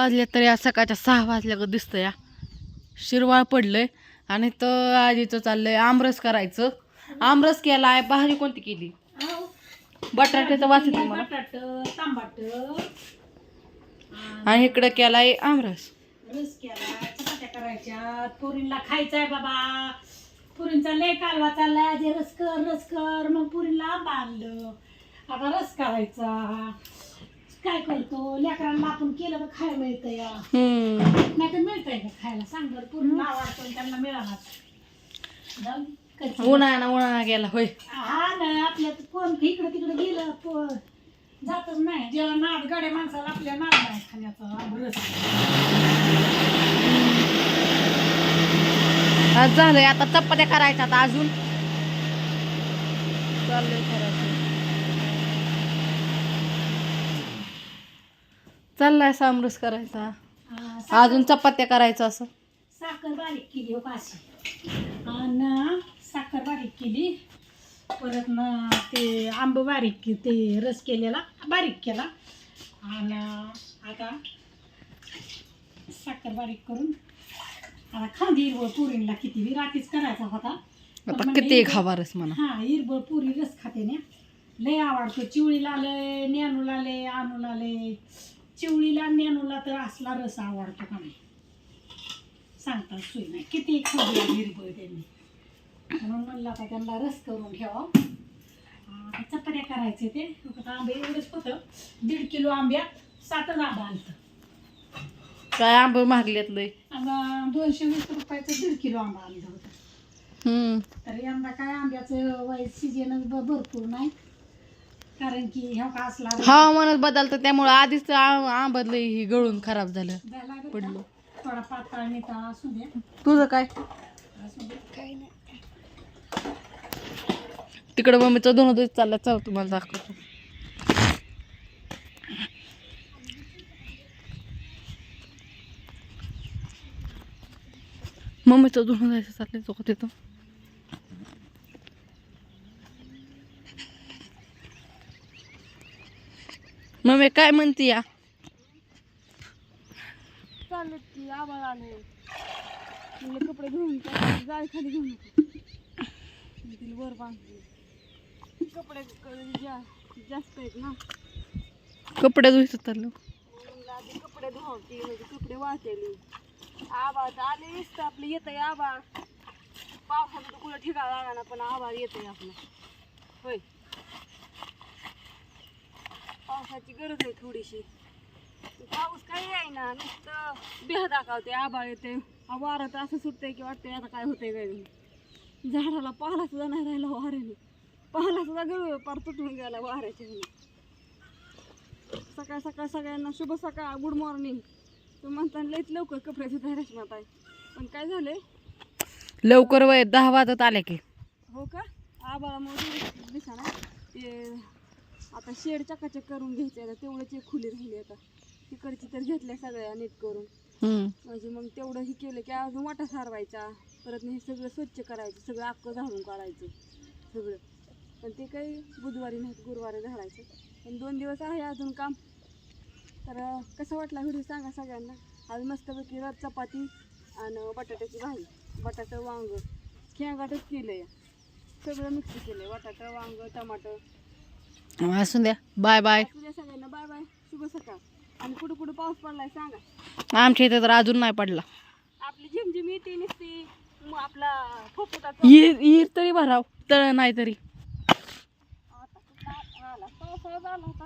वाजल्या तरी आज सकाळच्या सहा वाजल्या ग दिसतं या शिरवाळ पडलंय आणि तर आजीचं चाललंय आमरस करायचं. आमरस केलाय भाजी कोणती केली? बटाट्याचं वाचत आणि इकडं केलाय आमरस. रस केला चपात्या करायच्या पुरींला खायचाय बाबा. पुरींचा लय कालवा चाललाय आधी रस कर रस कर. मग पुरीला आणलं. आता रस करायचा. काय करतो? लेकरांना आपण केलं तर खायला मिळतं या हम्म. नाही तर मिळतंय का खायला? सांग बरं पुरीला आवडतो आणि त्यांना मिळाला. जाऊ दे. उन्हाळा उन्हाळा गेला होय. हा ना आपल्या कोण इकडे तिकडे गेलं प- जातच नाही. जेव्हा नाद गाड्या माणसाला आपल्या नाद नाही खाण्याचा आज झालंय आता चपात्या करायच्या आता अजून. चाललंय करायचं चाललाय सामरस करायचा. अजून चपात्या करायचं असं. साखर बारीक केली हो काशी आणि साखर बारीक केली. परत ना ते आंब बारीक ते रस केलेला बारीक केला. आणि आता साखर बारीक करून आता खांदी हिरवळ पुरीला किती बी रात्रीच करायचा होता. आता किती हिरवळ- खावा रस म्हणा. हा हिरबळ पुरी रस खाते ना. लय आवडतो. चिवळीला लय ज्ञानूला लय आणूला लय चिवळीला ज्ञानूला तर असला रस आवडतो का नाही? सांगता सोय नाही. किती खाल्ली हिरबळ त्यांनी. म्हणून म्हणलं आता त्यांना रस करून ठेवा चपात्या करायचे ते. आंबे एवढंच होतं दीड किलो आंब्यात सातच आंबा आलतं. काय आंब महागलेत लय? दोनशे वीस रुपयाचं दीड किलो आंबा आणलं होतं. तर यंदा काय आंब्याचं वाईट सीजनच भरपूर नाही. कारण की ह्या का असला हवामानच बदलतं. त्यामुळं आधीच आंबा लय ही गळून खराब झालं. पडलो. का? थोडा पातळ नेता असू द्या तुझं काय? असू द्या काही नाही. तिकडं मम्मीचं दोन दिवस चाललं. चल तुम्हाला दाखवतो. मम्मीचं धुणं जायचं चाललंय चौक तिथं. मम्मी काय म्हणते या? आबाळ आले म्हणलं कपडे धुवून जाळी खाली घेऊन तिला वर बांधले कपडे जास्त आहेत ना. कपडे धुयचं चाललं म्हणलं आधी कपडे धुवते म्हणजे कपडे वाहतेली आबाळ तर आले नुसतं आपलं येतंय आबाळ पावसाचं तर कुठं ठिकाण लागणार पण आबाळ येतंय आपलं. होय. पावसाची गरज आहे थोडीशी. पाऊस काही आहे ना नुसतं बेह दाखवते आबाळ येते वारं तर असं सुटतंय की वाटतंय आता काय होतंय काय. झाडाला पाला सुद्धा नाही राहिला वाऱ्याने. पाला सुद्धा गळ पार तुटून गेला वाऱ्याच्या. सकाळ सकाळ सगळ्यांना शुभ सकाळ गुड मॉर्निंग तुम्ही म्हणता लईच लवकर कपडे धुता रेशमात आहे पण काय झालंय? लवकर वय दहा वाजत आले की. हो का? आबाळामुळे दिसाना. ते आता शेड चकाचक करून घ्यायचं आता तेवढंच एक खुली राहिली आता. तिकडची तर घेतल्या सगळ्या नीट करून. म्हणजे मग तेवढं हे केलं की अजून वाटा सारवायचा. परत हे सगळं स्वच्छ करायचं सगळं अक्क झाडून काढायचं. सगळं. पण ते काही बुधवारी नाही गुरुवारी झाडायचं. पण दोन दिवस आहे अजून काम. तर कसं वाटला व्हिडिओ सांगा सगळ्यांना. आज मस्तपैकी रस चपाती आणि बटाट्याची भाजी. बटाटं वांग. खेळगाटच केलं आहे सगळं मिक्स केलं आहे बटाटं वांग टमाटर. असू द्या. Bye bye. सगळ्यांना बाय बाय. शुभ सकाळ. आणि कुठं कुठं पाऊस पडलाय सांगा. आमच्या इथे तर अजून नाही पडला. आपली झिमझिम येते नुसती मग आपला तरी भराव तळ नाही तरी. आता आला? पावसाळा झाला होता.